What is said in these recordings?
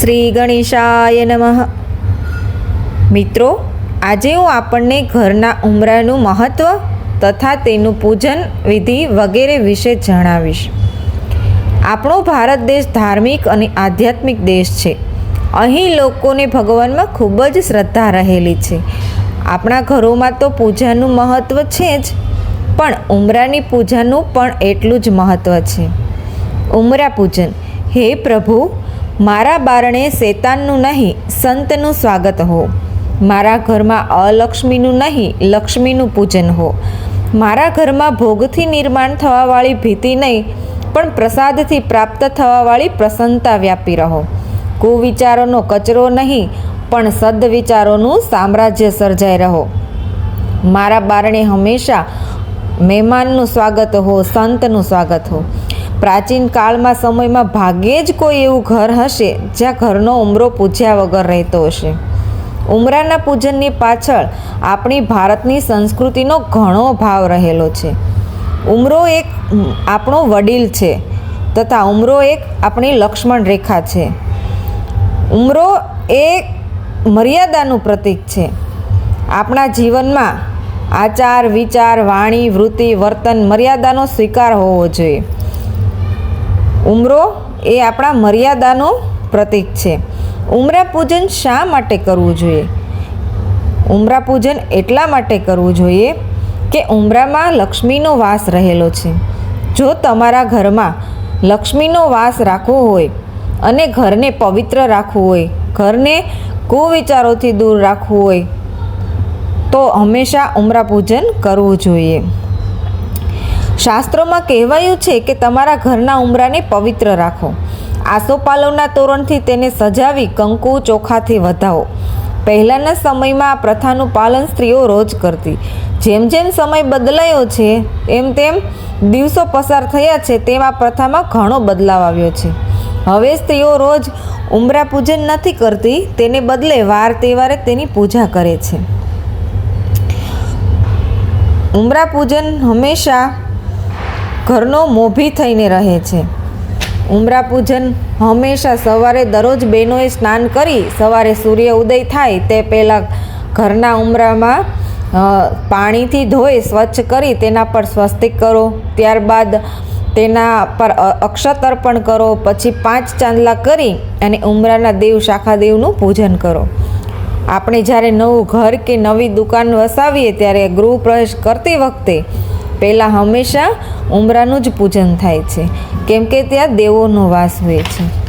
શ્રી ગણેશાય નમઃ. મિત્રો, આજે હું આપણને ઘરના ઉમરાનું મહત્ત્વ તથા તેનું પૂજન વિધિ વગેરે વિશે જણાવીશ. આપણો ભારત દેશ ધાર્મિક અને આધ્યાત્મિક દેશ છે. અહીં લોકોને ભગવાનમાં ખૂબ જ શ્રદ્ધા રહેલી છે. આપણા ઘરોમાં તો પૂજાનું મહત્ત્વ છે જ, પણ ઉમરાની પૂજાનું પણ એટલું જ મહત્ત્વ છે. ઉમરા પૂજન. હે પ્રભુ મારા બારણે શેતાનનું નહીં, સંતનું સ્વાગત હો. મારા ઘરમાં અલક્ષ્મીનું નહીં, લક્ષ્મીનું પૂજન હો. મારા ઘરમાં ભોગથી નિર્માણ થવાવાળી ભીતિ નહીં, પણ પ્રસાદથી પ્રાપ્ત થવાવાળી પ્રસન્નતા વ્યાપી રહો. કુવિચારોનો કચરો નહીં, પણ સદવિચારોનું સામ્રાજ્ય સર્જાઈ રહો. મારા બારણે હંમેશા મહેમાનનું સ્વાગત હો, સંતનું સ્વાગત હો. પ્રાચીન કાળમાં સમયમાં ભાગ્યે જ કોઈ એવું ઘર હશે જ્યાં ઘરનો ઉમરો પૂજ્યા વગર રહેતો હશે. ઉમરાના પૂજનની પાછળ આપણી ભારતની સંસ્કૃતિનો ઘણો ભાવ રહેલો છે. ઉમરો એક આપણો વડીલ છે તથા ઉમરો એક આપણી લક્ષ્મણ રેખા છે. ઉમરો એ મર્યાદાનું પ્રતીક છે. આપણા જીવનમાં આચાર, વિચાર, વાણી, વૃત્તિ, વર્તન મર્યાદાનો સ્વીકાર હોવો જોઈએ. ઉમરો એ આપણા મર્યાદાનું પ્રતીક છે. ઉમરા પૂજન શા માટે કરવું જોઈએ? ઉમરા પૂજન એટલા માટે કરવું જોઈએ કે ઉમરામાં લક્ષ્મીનો વાસ રહેલો છે. જો તમારા ઘરમાં લક્ષ્મીનો વાસ રાખવો હોય અને ઘરને પવિત્ર રાખવું હોય, ઘરને કુવિચારોથી દૂર રાખવું હોય, તો હંમેશા ઉમરા પૂજન કરવું જોઈએ. શાસ્ત્રોમાં કહેવાયું છે કે તમારા ઘરના ઉમરાને પવિત્ર રાખો. આસોપાલવના તોરણથી તેને સજાવી કંકુ ચોખાથી વધાવો. પહેલાંના સમયમાં આ પ્રથાનું પાલન સ્ત્રીઓ રોજ કરતી. જેમ જેમ સમય બદલાયો છે, એમ તેમ દિવસો પસાર થયા છે, તેમ આ પ્રથામાં ઘણો બદલાવ આવ્યો છે. હવે સ્ત્રીઓ રોજ ઉમરા પૂજન નથી કરતી, તેને બદલે વાર તહેવારે તેની પૂજા કરે છે. ઉમરા પૂજન હંમેશા ઘરનો મોભી થઈને રહે છે. ઉમરા પૂજન હંમેશા સવારે દરરોજ બહેનોએ સ્નાન કરી સવારે સૂર્ય ઉદય થાય તે પહેલાં ઘરના ઉમરામાં પાણીથી ધોઈ સ્વચ્છ કરી તેના પર સ્વસ્તિક કરો. ત્યારબાદ તેના પર અક્ષત અર્પણ કરો. પછી પાંચ ચાંદલા કરી અને ઉમરાના દેવ શાખા દેવનું પૂજન કરો. આપણે જ્યારે નવું ઘર કે નવી દુકાન વસાવીએ ત્યારે ગૃહ પ્રવેશ કરતી વખતે પહેલાં હંમેશા ઉમરાનું જ પૂજન થાય છે. કેમ કે ત્યાં દેવોનો વાસ હોય છે.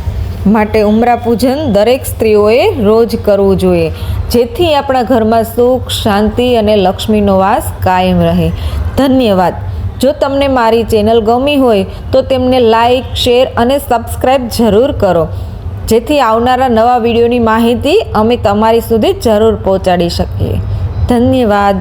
માટે ઉમરા પૂજન દરેક સ્ત્રીઓએ રોજ કરવું જોઈએ. જેથી આપણા ઘરમાં સુખ, શાંતિ અને લક્ષ્મીનો વાસ કાયમ રહે. ધન્યવાદ. જો તમને મારી ચેનલ ગમી હોય, તો તેમને લાઈક, શેર અને સબસ્ક્રાઈબ જરૂર કરો. જેથી આવનારા નવા વિડીયોની માહિતી અમે તમારી સુધી જરૂર પહોંચાડી શકીએ. ધન્યવાદ.